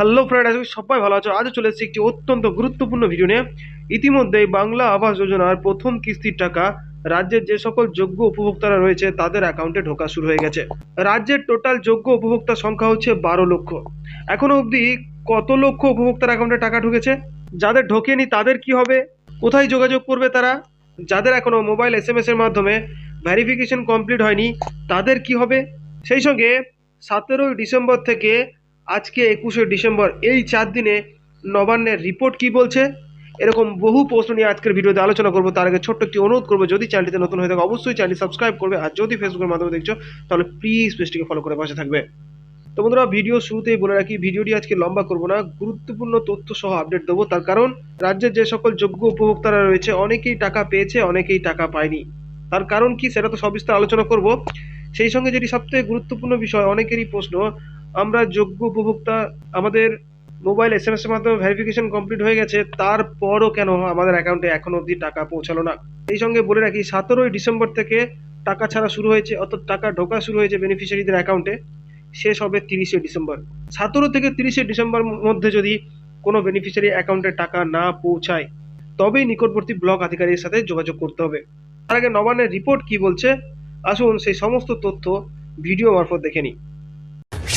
Hello friend আজকে সবাই ভালো আছো। আজও চলে এসেছি একটি অত্যন্ত গুরুত্বপূর্ণ ভিডিও নিয়ে। ইতিমধ্যেই বাংলা আবাস যোজনার প্রথম কিস্তির টাকা রাজ্যের যে সকল যোগ্য উপভোক্তারা রয়েছে, তাদের অ্যাকাউন্টে ঢোকা শুরু হয়ে গেছে। রাজ্যের টোটাল যোগ্য উপভোক্তার সংখ্যা হচ্ছে বারো লক্ষ। এখনও অবধি কত লক্ষ উপভোক্তার অ্যাকাউন্টে টাকা ঢুকেছে? যাদের ঢোকেনি তাদের কি হবে? কোথায় যোগাযোগ করবে তারা? যাদের এখনও মোবাইল এস এম এস এর মাধ্যমে ভ্যারিফিকেশন কমপ্লিট হয়নি, তাদের কি হবে? সেই সঙ্গে সতেরোই ডিসেম্বর থেকে আজকে একুশে ডিসেম্বর, এই চার দিনে নবান্নের রিপোর্ট কি বলছে? এরকম বহু প্রশ্ন নিয়ে আজকের ভিডিওতে আলোচনা করব। তার আগে ছোট্ট একটি অনুরোধ করব, যদি চ্যানেলটিতে নতুন হয়ে থাকে, অবশ্যই চ্যানেলটি সাবস্ক্রাইব করবে। আর যদি ফেসবুকের মাধ্যমে দেখছ, তাহলে প্লিজ পেজটিকে ফলো করে পাশে থাকবে। তো বন্ধুরা, ভিডিও শুরুতেই বলে রাখি, ভিডিওটি আজকে লম্বা করব না, গুরুত্বপূর্ণ তথ্য সহ আপডেট দেবো। তার কারণ, রাজ্যের যে সকল যোগ্য উপভোক্তারা রয়েছে, অনেকেই টাকা পেয়েছে, অনেকেই টাকা পায়নি। তার কারণ কি, সেটা তো সবিস্তার আলোচনা করব। সেই সঙ্গে যেটি সবথেকে গুরুত্বপূর্ণ বিষয়, অনেকেরই প্রশ্ন আমরা যোগ্য উপভোক্তা, আমাদের মোবাইল এস এম এস এর মাধ্যমে ভেরিফিকেশন কমপ্লিট হয়ে গেছে, তারপরও কেন আমাদের অ্যাকাউন্টে এখনও অবধি টাকা পৌঁছালো না? এই সঙ্গে বলে রাখি, সতেরোই ডিসেম্বর থেকে টাকা ছাড়া শুরু হয়েছে, অর্থাৎ টাকা ঢোকা শুরু হয়েছে বেনিফিশিয়ারিদের অ্যাকাউন্টে শেষ হবে তিরিশে ডিসেম্বর। সতেরো থেকে তিরিশে ডিসেম্বর মধ্যে যদি কোনো বেনিফিশিয়ারি অ্যাকাউন্টে টাকা না পৌঁছায়, তবেই নিকটবর্তী ব্লক আধিকারিকের সাথে যোগাযোগ করতে হবে। তার আগে নবান্নের রিপোর্ট কি বলছে? আসুন সেই সমস্ত তথ্য ভিডিও মারফত দেখে নিই।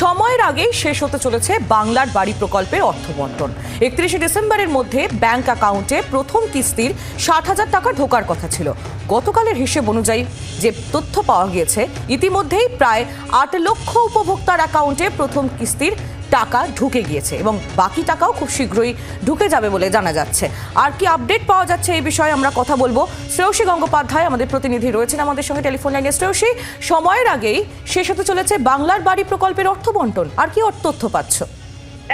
সময়ের আগে শেষ হতে চলেছে বাংলার বাড়ি প্রকল্পের অর্থ বন্টন। একত্রিশে ডিসেম্বরের মধ্যে ব্যাংক অ্যাকাউন্টে প্রথম কিস্তির ষাট হাজার টাকা ঢোকার কথা ছিল। গতকালের হিসেব অনুযায়ী যে তথ্য পাওয়া গিয়েছে, ইতিমধ্যেই প্রায় আট লক্ষ উপভোক্তার অ্যাকাউন্টে প্রথম কিস্তির টাকা ঢুকে গিয়েছে এবং বাকি টাকাও খুব শীঘ্রই ঢুকে যাবে বলে জানা যাচ্ছে। আর কি আপডেট পাওয়া যাচ্ছে এই বিষয়ে আমরা কথা বলব। শ্রেয়সী গঙ্গোপাধ্যায় আমাদের প্রতিনিধি রয়েছেন আমাদের সঙ্গে টেলিফোন লাইনে। শ্রেয়সী, সময়ের আগেই শেষ হতে চলেছে বাংলার বাড়ি প্রকল্পের অর্থ বন্টন আর কি তথ্য পাচ্ছ?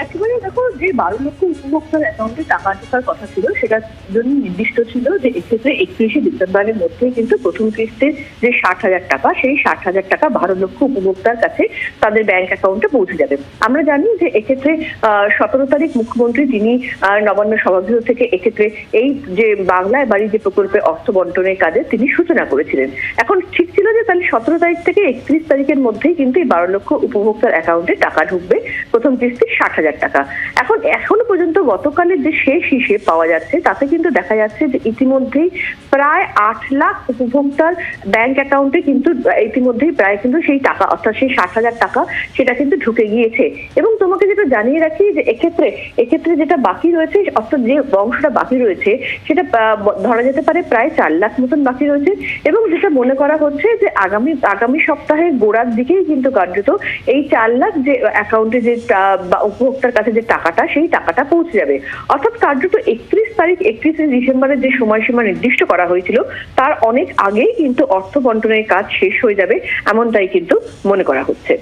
একেবারে দেখো যে বারো লক্ষ উপভোক্তার অ্যাকাউন্টে টাকা ঢোকার কথা ছিল সেটার জন্য নির্দিষ্ট ছিল যে এক্ষেত্রে একত্রিশে ডিসেম্বরের মধ্যে কিন্তু প্রথম কিস্তির যে ষাট হাজার টাকা, সেই ষাট হাজার টাকা বারো লক্ষ উপভোক্তার কাছে তাদের ব্যাংক অ্যাকাউন্টে পৌঁছে যাবে। আমরা জানি যে এক্ষেত্রে সতেরো তারিখ মুখ্যমন্ত্রী তিনি নবান্ন সভাগৃহ থেকে এক্ষেত্রে এই যে বাংলায় বাড়ি যে প্রকল্পে অর্থ বন্টনের কাজে তিনি সূচনা করেছিলেন। এখন ঠিক ছিল যে তাহলে সতেরো তারিখ থেকে একত্রিশ তারিখের মধ্যেই কিন্তু এই বারো লক্ষ উপভোক্তার অ্যাকাউন্টে টাকা ঢুকবে। প্রথম কিস্তি ষাট হাজার টাকা। এখন, এখনও পর্যন্ত গতকালের যে শেষ হিসেব পাওয়া যাচ্ছে, তাতে কিন্তু দেখা যাচ্ছে যে ইতিমধ্যেই প্রায় আট লাখ উপভোক্তার ব্যাংক অ্যাকাউন্টে কিন্তু, ইতিমধ্যেই প্রায় কিন্তু সেই টাকা, অর্থাৎ সেই ষাট হাজার টাকা, সেটা কিন্তু ঢুকে গিয়েছে। এবং তোমাকে যেটা জানিয়ে রাখি যে এক্ষেত্রে এক্ষেত্রে যেটা বাকি রয়েছে, অর্থাৎ যে অংশটা বাকি রয়েছে, সেটা ধরা যেতে পারে প্রায় চার লাখ মতন বাকি রয়েছে। এবং যেটা মনে করা হচ্ছে যে আগামী আগামী সপ্তাহের গোড়ার দিকেই কিন্তু কার্যত এই চার লাখ যে অ্যাকাউন্টে যে উপভোক্তার কাছে যে টাকাটা, সেই টাকাটা পৌঁছে যাবে। অর্থাৎ কার্যত একত্রিশ তারিখ, একত্রিশে ডিসেম্বরের যে সময়সীমা নির্দিষ্ট করা হয়েছিল, তার অনেক আগেই কিন্তু অর্থ বন্টনের কাজ শেষ হয়ে যাবে, এমনটাই কিন্তু মনে করা হচ্ছে।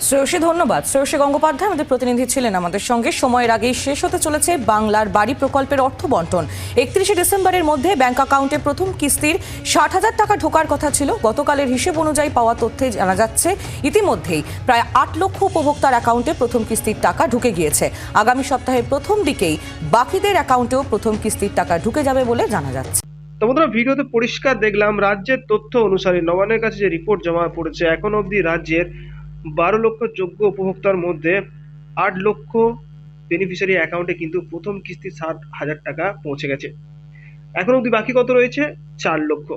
শ্রেয়সী ধন্যবাদ। শ্রেয়সী গঙ্গোপাধ্যায় আমাদের প্রতিনিধি ছিলেন আমাদের সঙ্গে। সময়ের আগেই শেষ হতে চলেছে বাংলার বাড়ি প্রকল্পের অর্থ বন্টন। একত্রিশে ডিসেম্বরের মধ্যে ব্যাংক অ্যাকাউন্টে প্রথম কিস্তির ষাট হাজার টাকা ঢোকার কথা ছিল। গতকালের হিসেব অনুযায়ী পাওয়া তথ্যে জানা যাচ্ছে, ইতিমধ্যেই প্রায় আট লক্ষ উপভোক্তার অ্যাকাউন্টে প্রথম কিস্তির টাকা ঢুকে গিয়েছে। আগামী সপ্তাহের প্রথম দিকেই বাকিদের অ্যাকাউন্টেও প্রথম কিস্তির টাকা ঢুকে যাবে বলে জানা যাচ্ছে। তো বন্ধুরা, ভিডিওতে পরিষ্কার দেখলাম, রাজ্যের তথ্য অনুসারে নবানের কাছে যে রিপোর্ট জমা পড়েছে, এখন অবধি রাজ্যের বারো লক্ষ যোগ্য উপভোক্তার মধ্যে আট লক্ষ বেনিফিশিয়ারি অ্যাকাউন্টে কিন্তু প্রথম কিস্তি ষাট হাজার টাকা পৌঁছে গেছে। এখন অবধি বাকি কত রয়েছে? চার লক্ষ।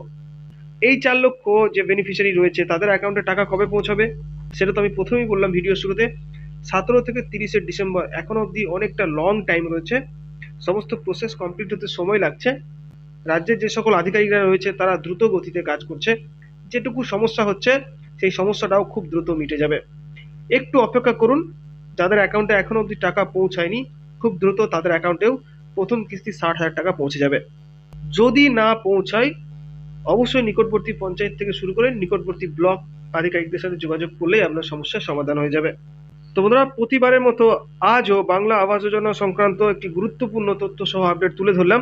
এই চার লক্ষ যে বেনিফিশিয়ারি রয়েছে, তাদের অ্যাকাউন্টে টাকা কবে পৌঁছাবে? সেটা তো আমি প্রথমেই বললাম ভিডিও শুরুতে। সতেরো থেকে তিরিশে ডিসেম্বর এখন অবধি অনেকটা লং টাইম রয়েছে। সমস্ত প্রসেস কমপ্লিট হতে সময় লাগছে। রাজ্যের যে সকল আধিকারিকরা রয়েছে, তারা দ্রুত গতিতে কাজ করছে। যেটুকু সমস্যা হচ্ছে সেই সমস্যাটাও খুব দ্রুত মিটে যাবে। একটু অপেক্ষা করুন, যাদের অ্যাকাউন্টে এখনও অবধি টাকা পৌঁছায়নি, খুব দ্রুত তাদের অ্যাকাউন্টেও প্রথম কিস্তি ষাট হাজার টাকা পৌঁছে যাবে। যদি না পৌঁছায়, অবশ্যই নিকটবর্তী পঞ্চায়েত থেকে শুরু করে নিকটবর্তী ব্লক আধিকারিকদের সাথে যোগাযোগ করলেই আপনার সমস্যার সমাধান হয়ে যাবে। তো বন্ধুরা, প্রতিবারের মতো আজও বাংলা আবাস যোজনা সংক্রান্ত একটি গুরুত্বপূর্ণ তথ্য সহ আপডেট তুলে ধরলাম।